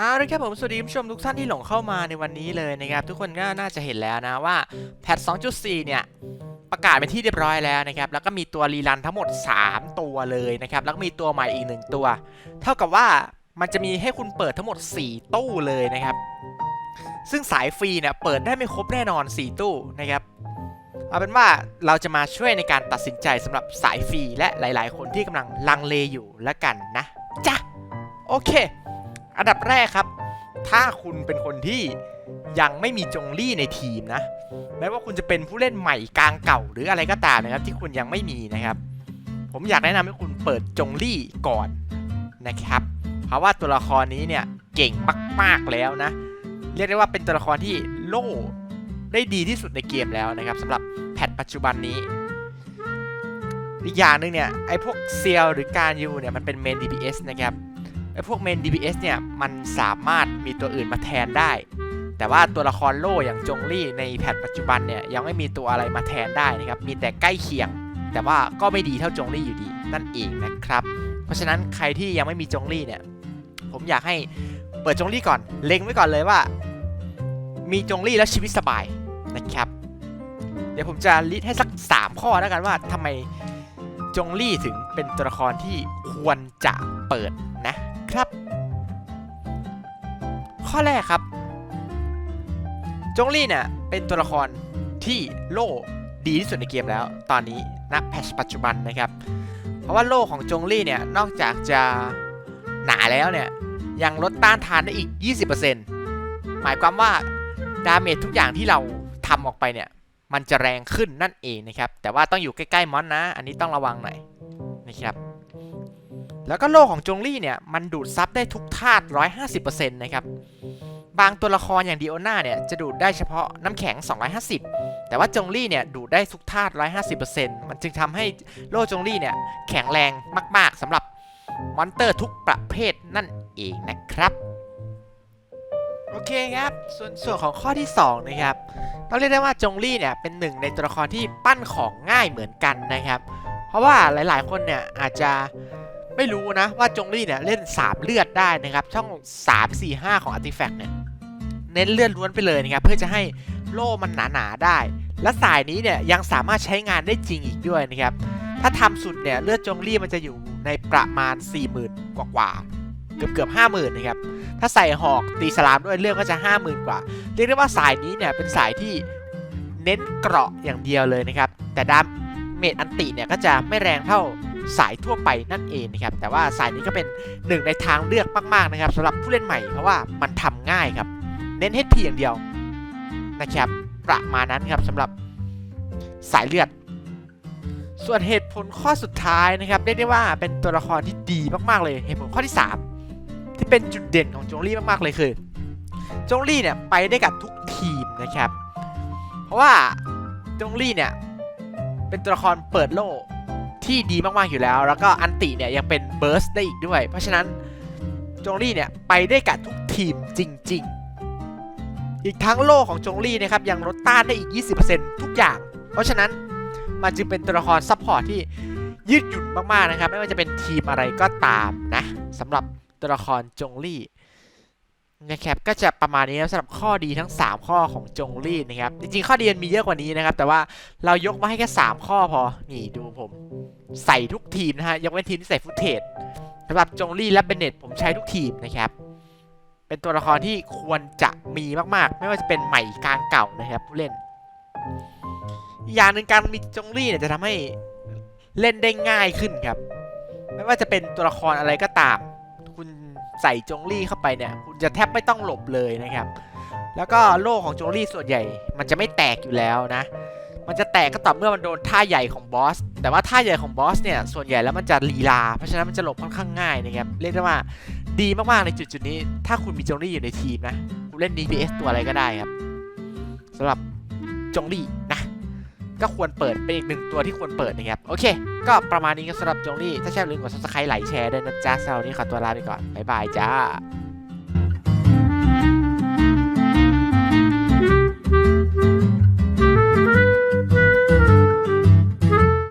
เอาละครับผมสวัสดีผู้ชมทุกท่านที่หลงเข้ามาในวันนี้เลยนะครับ ทุกคนก็น่าจะเห็นแล้วนะว่าแพท 2.4 เนี่ย ประกาศเป็นที่เรียบร้อยแล้วนะครับ แล้วก็มีตัวรีรันทั้งหมด 3 ตัวเลยนะครับ แล้วก็มีตัวใหม่อีก 1 ตัว เท่ากับว่ามันจะมีให้คุณเปิดทั้งหมด 4 ตู้เลยนะครับ ซึ่งสายฟรีเนี่ยเปิดได้ไม่ครบแน่นอน 4 ตู้นะครับเอาเป็นว่าเราจะมาช่วยในการตัดสินใจสำหรับสายฟรีและหลาย ๆ คนที่กำลังลังเลอยู่แล้วกันนะจ้ะโอเค อันดับแรกครับ ถ้าคุณเป็นคนที่ยังไม่มีจงลี่ในทีมนะแม้ว่าคุณจะเป็นผู้เล่นใหม่กลางเก่าหรืออะไรก็ตามนะครับ ที่คุณยังไม่มีนะครับ ผมอยากแนะนำให้คุณเปิดจงลี่ก่อนนะครับ เพราะว่าตัวละครนี้เนี่ยเก่งมากๆแล้วนะ เรียกได้ว่าเป็นตัวละครที่โล่ได้ดีที่สุดในเกมแล้วนะครับสำหรับแพทปัจจุบันนี้อีกอย่างหนึ่งเนี่ยไอ้พวกเซียลหรือการยูเนี่ยมันเป็นเมน DPS นะครับ พวกเมน DPS เนี่ยมันสามารถมีตัวอื่นมาแทนได้ แต่ว่าตัวละครโล่อย่างจงลี่ในแพทปัจจุบันเนี่ยยังไม่มีตัวอะไรมาแทนได้นะครับมีแต่ใกล้เคียง แต่ว่าก็ไม่ดีเท่าจงลี่อยู่ดีนั่นเองนะครับ เพราะฉะนั้นใครที่ยังไม่มีจงลี่เนี่ยผมอยากให้เปิดจงลี่ก่อน เล็งไว้ก่อนเลยว่า มีจงลี่แล้วชีวิตสบายนะครับ เดี๋ยวผมจะลิสต์ให้สัก 3 ข้อแล้วกันว่าทำไมจงลี่ถึงเป็นตัวละครที่ควรจะเปิดนะ ครับ ข้อแรกครับ จงลี่เนี่ยเป็นตัวละครที่โล่ดีที่สุดในเกมแล้ว ตอนนี้ณแพทชปัจจุบันนะครับ เพราะว่าโล่ของจงลี่เนี่ยนอกจากจะหนาแล้วเนี่ยยังลดต้านทานได้อีก 20%หมายความว่าดาเมจทุกอย่างที่เราทำออกไปเนี่ยมันจะแรงขึ้นนั่นเองนะครับ แต่ว่าต้องอยู่ใกล้ๆมอนนะ อันนี้ต้องระวังหน่อยนะครับ แล้วก็โล่ของจงลี่เนี่ยมันดูดซับได้ทุกธาตุ150%นะครับ บางตัวละครอย่างดิโอนาเนี่ยจะดูดได้เฉพาะน้ำแข็ง 250 แต่ว่าจงลี่เนี่ยดูดได้ทุกธาตุ150%มันจึงทำให้โล่จงลี่เนี่ยแข็งแรงมากๆสำหรับมอนเตอร์ทุกประเภทนั่นเองนะครับโอเคครับส่วนส่วนของข้อที่ 2 นะครับต้องเรียกได้ว่าจงลี่เนี่ยเป็นหนึ่งในตัวละครที่ปั้นของง่ายเหมือนกันนะครับ เพราะว่าหลายๆ คนเนี่ยอาจจะ ไม่รู้นะว่าจงลี่เนี่ยเล่น 3 เลือดได้นะครับ ช่อง 3 4 5 ของ Artifact เนี่ยเน้นเลือดล้วนไปเลยนะครับเพื่อจะให้โล่มันหนาๆได้ และสายนี้เนี่ยยังสามารถใช้งานได้จริงอีกด้วยนะครับถ้าทำสุดเนี่ยเลือดจงลี่มันจะอยู่ในประมาณ 40,000 กว่าๆเกือบเกือบๆ50,000นนะครับ ถ้าใส่หอกตีสลามด้วยเลือดก็จะ50,000กว่า เรียกได้ว่าสายนี้เนี่ยเป็นสายที่เน้นเกราะอย่างเดียวเลยนะครับ แต่ดาเมจอันติเนี่ยก็จะไม่แรงเท่า สายทั่วไปนั่นเองนะครับแต่ว่าสายนี้ก็เป็นหนึ่งในทางเลือกมากๆนะครับสำหรับผู้เล่นใหม่เพราะว่ามันทำง่ายครับ เน้น HP อย่างเดียวนะครับประมาณนั้นครับสำหรับสายเลือด ส่วนเหตุผลข้อสุดท้ายนะครับเรียกได้ว่าเป็นตัวละครที่ดีมากๆเลย เหตุผลข้อที่ 3 ที่เป็นจุดเด่นของจงลี่มากๆเลยคือจงลี่เนี่ยไปได้กับทุกทีมนะครับ เพราะว่าจงลี่เนี่ยเป็นตัวละครเปิดโลก ที่ดีมากๆอยู่แล้ว แล้วก็อันติเนี่ยยังเป็นเบิร์สได้อีกด้วย เพราะฉะนั้นจงลี่เนี่ยไปได้กับทุกทีมจริง ๆ อีกทั้งโลของจงลี่นะครับยังลดต้านได้อีก 20%ทุกอย่าง เพราะฉะนั้นมันจึงเป็นตัวละครซัพพอร์ตที่ยืดหยุ่นมากๆนะครับ ไม่ว่าจะเป็นทีมอะไรก็ตามนะสำหรับตัวละครจงลี่นะครับก็จะประมาณนี้นะสำหรับข้อดีทั้ง 3 ข้อของจงลี่นะครับ จริงๆ ข้อดีมันมีเยอะกว่านี้นะครับ แต่ว่าเรายกมาให้แค่ 3 ข้อพอ นี่ดูผม ใส่ทุกทีมนะฮะ ยกเว้นทีมที่ใส่ฟุตเทจสำหรับจงลี่และเบเนตผมใช้ทุกทีมนะครับ เป็นตัวละครที่ควรจะมีมากๆ ไม่ว่าจะเป็นใหม่กลางเก่านะครับผู้เล่น อย่างหนึ่งการมีจงลี่เนี่ยจะทำให้เล่นได้ง่ายขึ้นครับ ไม่ว่าจะเป็นตัวละครอะไรก็ตาม คุณใส่จงลี่เข้าไปเนี่ย คุณจะแทบไม่ต้องหลบเลยนะครับ แล้วก็โล่ของจงลี่ส่วนใหญ่ มันจะไม่แตกอยู่แล้วนะ มันจะแตกก็ต่อเมื่อมันโดนท่าใหญ่ของบอส แต่ว่าท่าใหญ่ของบอสเนี่ยส่วนใหญ่แล้วมันจะลีลา เพราะฉะนั้นมันจะหลบค่อนข้างง่ายนะครับ เรียกได้ว่าดีมากๆในจุดจุดๆนี้ ถ้าคุณมีจงลี่อยู่ในทีมนะคุณเล่น DPS ตัวอะไรก็ได้ครับสำหรับจงลี่นะก็ควรเปิดเป็นอีกหนึ่งตัวที่ควรเปิดนะครับ โอเค ก็ประมาณนี้ก็สำหรับจงลี่ ถ้าชอบลืมกด subscribe ไลค์แชร์ด้วยนะจ๊ะสำหรับวันนี้ขอตัวลาไปก่อนบ๊ายบายจ้า